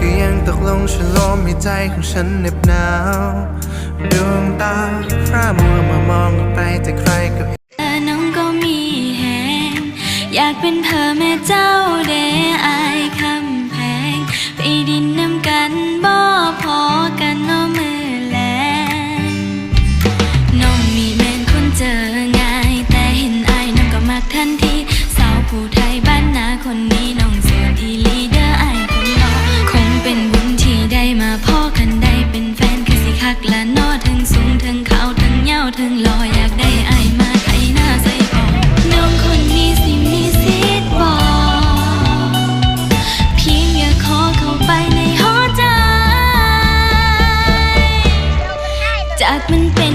ก็ยังตกลงฉลมให้ใจของฉันเหน็บหนาวดวงตาพร่ามัวมามองไปแต่ใครก็เห็นเธอน้องก็มีแหงอยากเป็นเธอแม่เจ้าเดอายคำแพงไปดินน้ำกันบ่พอกันน้อมือแลงน้องมีแมนคนเจอง่าย แต่เห็นอายน้องก็มักทันทีสาวผู้ไทยบ้านนาคนนี้น้อง ถึงรออยากได้อายมาไทยหน้าใส่ออกน้องคนนี้สิมีสิทธิ์บอกเพียงอย่าขอเข้าไปในหัวใจ จากมันเป็น